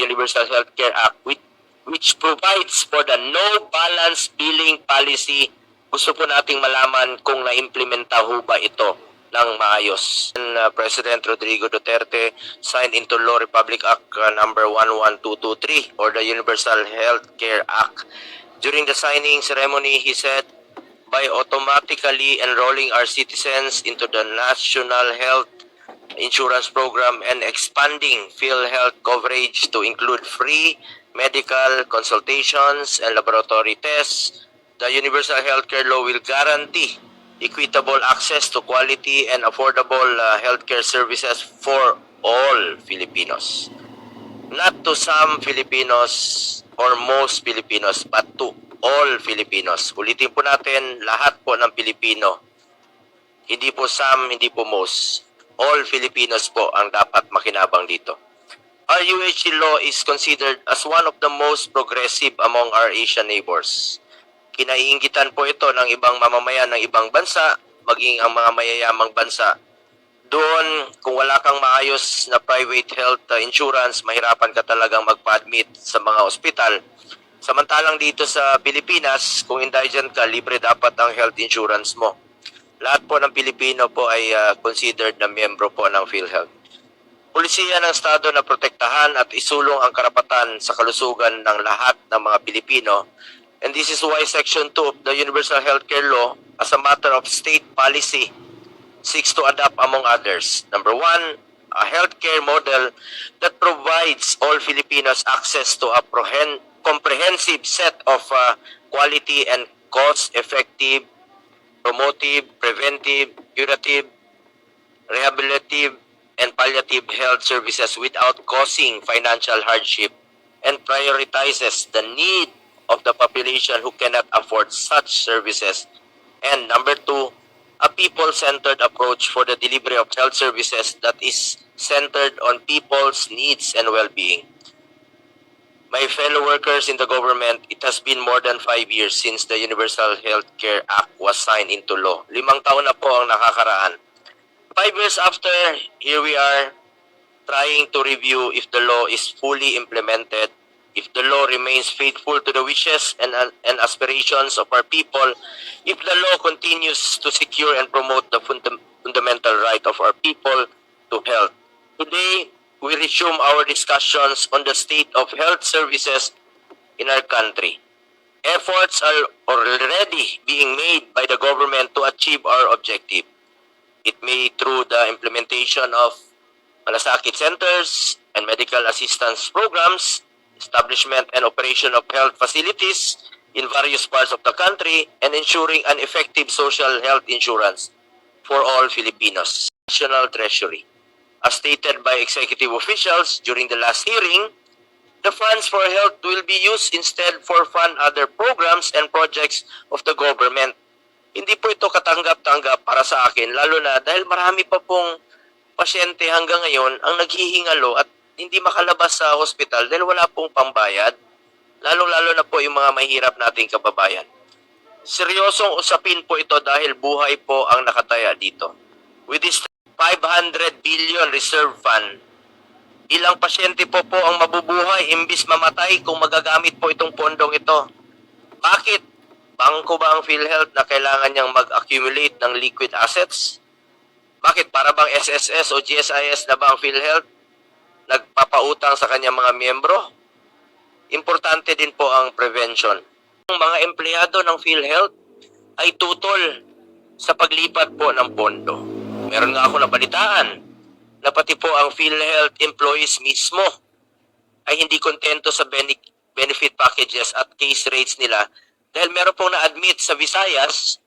Universal Healthcare Act which, which provides for the no balance billing policy. Gusto po nating malaman kung na-implementa ho ba ito ng maayos. And, uh, President Rodrigo Duterte signed into law Republic Act uh, number 11223 or the Universal Healthcare Act. During the signing ceremony, he said, by automatically enrolling our citizens into the National Health Insurance Program and expanding PhilHealth coverage to include free medical consultations and laboratory tests, the Universal Healthcare Law will guarantee equitable access to quality and affordable uh, healthcare services for all Filipinos. Not to some Filipinos or most Filipinos, but to all Filipinos. Ulitin po natin, lahat po ng Pilipino. Hindi po some, hindi po most. All Filipinos po ang dapat makinabang dito. Our UHC law is considered as one of the most progressive among our Asian neighbors. Kinaiingitan po ito ng ibang mamamayan ng ibang bansa, maging ang mga mayayamang bansa. Doon, kung wala kang maayos na private health uh, insurance, mahirapan ka talagang magpa-admit sa mga ospital. Samantalang dito sa Pilipinas, kung indigent ka, libre dapat ang health insurance mo. Lahat po ng Pilipino po ay uh, considered na miyembro po ng PhilHealth. Pulisiya ng Estado na protektahan at isulong ang karapatan sa kalusugan ng lahat ng mga Pilipino. And this is why Section 2 of the Universal Healthcare Law, as a matter of state policy, seeks to adopt, among others, number one, a healthcare model that provides all Filipinos access to a comprehensive set of uh, quality and cost-effective, promotive, preventive, curative, rehabilitative, and palliative health services without causing financial hardship and prioritizes the need of the population who cannot afford such services. And number two, a people-centered approach for the delivery of health services that is centered on people's needs and well-being. My fellow workers in the government, it has been more than five years since the Universal Healthcare Act was signed into law. Limang taon na po ang nakakaraan. Five years after, here we are trying to review if the law is fully implemented, if the law remains faithful to the wishes and, and aspirations of our people, if the law continues to secure and promote the funda- fundamental right of our people to health. Today, we resume our discussions on the state of health services in our country. Efforts are already being made by the government to achieve our objective. It may through the implementation of malasakit centers and medical assistance programs, establishment and operation of health facilities in various parts of the country, and ensuring an effective social health insurance for all Filipinos. National Treasury. As stated by executive officials during the last hearing, the funds for health will be used instead for fund other programs and projects of the government. Hindi po ito katanggap-tanggap para sa akin, lalo na dahil marami pa pong pasyente hanggang ngayon ang naghihingalo at hindi makalabas sa hospital dahil wala pong pambayad, lalong-lalo na po yung mga mahirap nating kababayan. Seryosong usapin po ito dahil buhay po ang nakataya dito. With this 500 billion reserve fund, ilang pasyente po po ang mabubuhay imbis mamatay kung magagamit po itong pondong ito. Bakit? Bangko ba ang PhilHealth na kailangan niyang mag-accumulate ng liquid assets? Bakit? Para bang SSS o GSIS na ba ang PhilHealth? Nagpapautang sa kanyang mga miyembro? Importante din po ang prevention. Ang mga empleyado ng PhilHealth ay tutol sa paglipat po ng pondo. Meron nga ako nabalitaan na pati po ang PhilHealth employees mismo ay hindi kontento sa bene- benefit packages at case rates nila dahil meron pong na-admit sa Visayas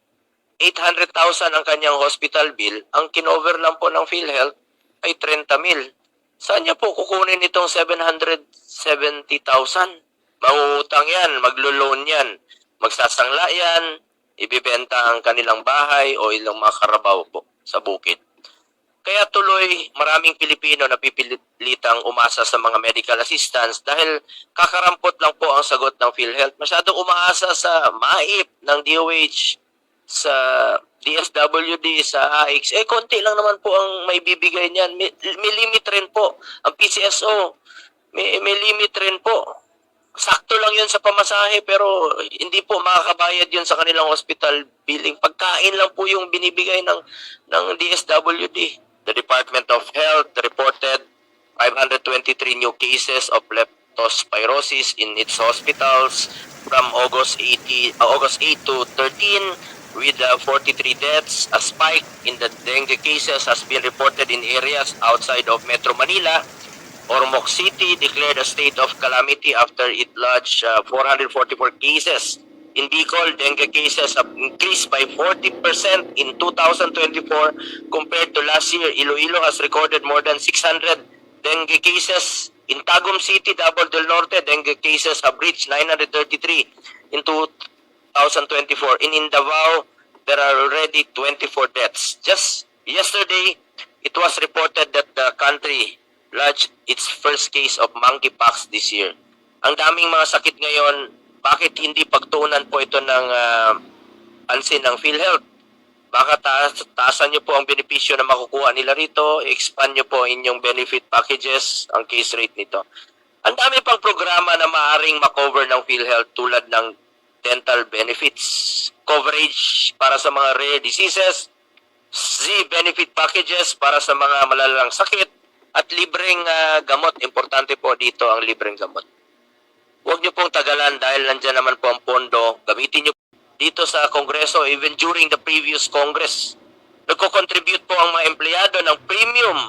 800,000 ang kanyang hospital bill, ang kinover lang po ng PhilHealth ay 30 mil. Saan niya po kukunin itong 770,000? Mangungutang yan, maglo-loan yan, magsasangla yan, ibibenta ang kanilang bahay o ilang mga karabaw po sa bukid. Kaya tuloy maraming Pilipino na pipilitang umasa sa mga medical assistance dahil kakarampot lang po ang sagot ng PhilHealth. Masyadong umaasa sa MAIP ng DOH, sa DSWD, sa AX. Eh, konti lang naman po ang may bibigay niyan. May, may limit rin po. Ang PCSO, may, may limit rin po. Sakto lang yun sa pamasahe pero hindi po makakabayad yun sa kanilang hospital billing. Pagkain lang po yung binibigay ng, ng DSWD. The Department of Health reported 523 new cases of leptospirosis in its hospitals from August 80, uh, August 8 to 13 with uh, 43 deaths. A spike in the dengue cases has been reported in areas outside of Metro Manila. Ormoc City declared a state of calamity after it lodged uh, 444 cases. In Bicol, dengue cases have increased by 40% in 2024 compared to last year. Iloilo has recorded more than 600 dengue cases. In Tagum City, Davao del Norte, dengue cases have reached 933 in 2024. In Indavao, there are already 24 deaths. Just yesterday, it was reported that the country lodged its first case of monkeypox this year. Ang daming mga sakit ngayon, bakit hindi pagtuunan po ito ng ah, pansin ng PhilHealth? Baka taas, taasan niyo po ang benepisyo na makukuha nila rito, expand niyo po inyong benefit packages, ang case rate nito. Ang dami pang programa na maaring makover ng PhilHealth tulad ng dental benefits, coverage para sa mga rare diseases, Z benefit packages para sa mga malalang sakit, at libreng ah, gamot. Importante po dito ang libreng gamot. Huwag niyo pong tagalan dahil nandyan naman po ang pondo. Gamitin niyo dito sa Kongreso, even during the previous Congress. Nagko-contribute po ang mga empleyado ng premium.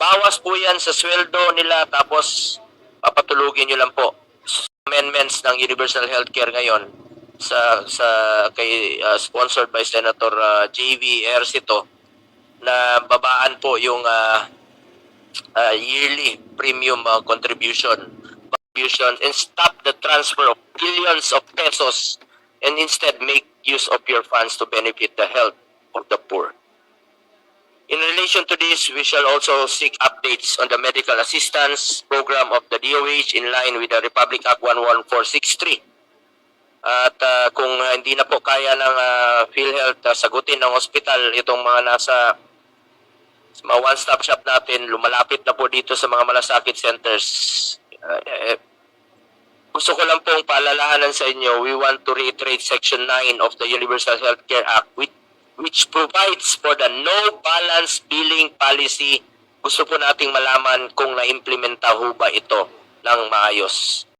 Bawas po yan sa sweldo nila tapos papatulugin niyo lang po. Amendments ng Universal Healthcare ngayon sa sa kay uh, sponsored by Senator uh, JV Ercito na babaan po yung uh, uh, yearly premium uh, contribution contribution and stop the transfer of billions of pesos and instead make use of your funds to benefit the health of the poor. In relation to this, we shall also seek updates on the medical assistance program of the DOH in line with the Republic Act 11463. At uh, kung hindi na po kaya ng uh, PhilHealth uh, sagutin ng hospital itong mga nasa sa mga one-stop shop natin, lumalapit na po dito sa mga malasakit centers. Uh, eh, gusto ko lang pong paalalahanan sa inyo, we want to reiterate Section 9 of the Universal Healthcare Act which, which provides for the no balance billing policy. Gusto po nating malaman kung na-implementa ho ba ito ng maayos.